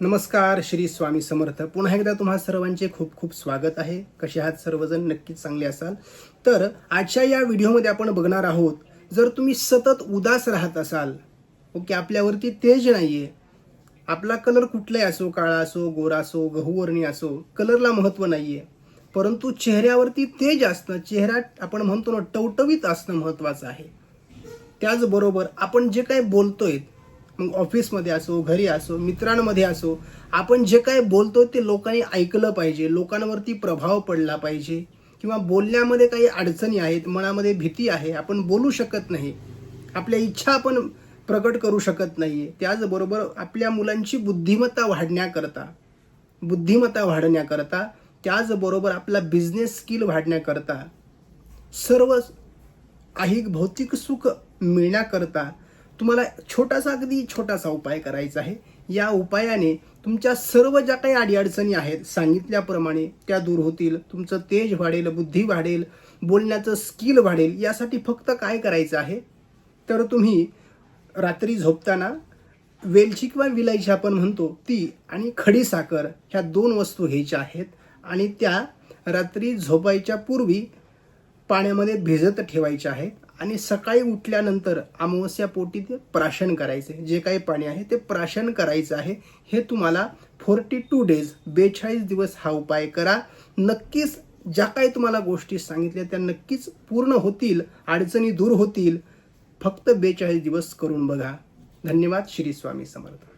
नमस्कार श्री स्वामी समर्थ. पुन्हा एकदा तुम्हा सर्वांचे खूप खूप स्वागत आहे. कसे आहात सर्वजण? नक्कीच चांगले असाल. तर आजच्या या व्हिडिओमध्ये आपण बघणार आहोत जर तुम्ही सतत उदास राहत असाल ओके आपल्यावरती तेज नाहीये आपला कलर कुठलाही असो काळा असो गोरा असो गहूवर्णी असो कलरला महत्त्व नाहीये. परंतु चेहऱ्यावरती तेज असणं चेहरा आपण म्हणतो ना टवटवीत असणं महत्त्वाचं आहे. त्याचबरोबर आपण जे काही बोलतोय मग ऑफिसमध्ये असो घरी असो मित्रांमध्ये असो आपण जे काय बोलतो ते लोकांनी ऐकलं पाहिजे. लोकांवरती प्रभाव पडला पाहिजे. किंवा बोलण्यामध्ये काही अडचणी आहेत मनामध्ये भीती आहे आपण बोलू शकत नाही. आपल्या इच्छा आपण प्रकट करू शकत नाहीये. त्याचबरोबर आपल्या मुलांची बुद्धिमत्ता वाढण्याकरता बुद्धिमत्ता वाढण्याकरता त्याचबरोबर आपला बिझनेस स्किल वाढण्याकरता सर्व ऐहिक भौतिक सुख मिळण्याकरता तुम्हाला छोटासा अगदी छोटासा उपाय करायचा आहे. या उपायाने तुमच्या सर्व ज्या काही अडीअडचणी आहेत सांगितल्याप्रमाणे त्या दूर होतील. तुमचं तेज वाढेल बुद्धी वाढेल बोलण्याचं स्किल वाढेल यासाठी फक्त काय करायचं आहे? तर तुम्ही रात्री झोपताना वेलची किंवा विलायची आपण म्हणतो ती आणि खडी साखर ह्या दोन वस्तू घ्यायच्या आहेत आणि त्या रात्री झोपायच्या पूर्वी पाण्यामध्ये भिजत ठेवायचे आहे आणि सकाळी उठल्यानंतर अमावस्या पोटी ते प्राशन करायचे. जे काही पाणी आहे ते प्राशन करायचं आहे. हे तुम्हाला फोर्टी टू डेज बेचाळीस दिवस हा उपाय करा. नक्कीच ज्या काही तुम्हाला गोष्टी सांगितल्या त्या नक्कीच पूर्ण होतील अडचणी दूर होतील. फक्त बेचाळीस दिवस करून बघा. धन्यवाद. श्री स्वामी समर्थ.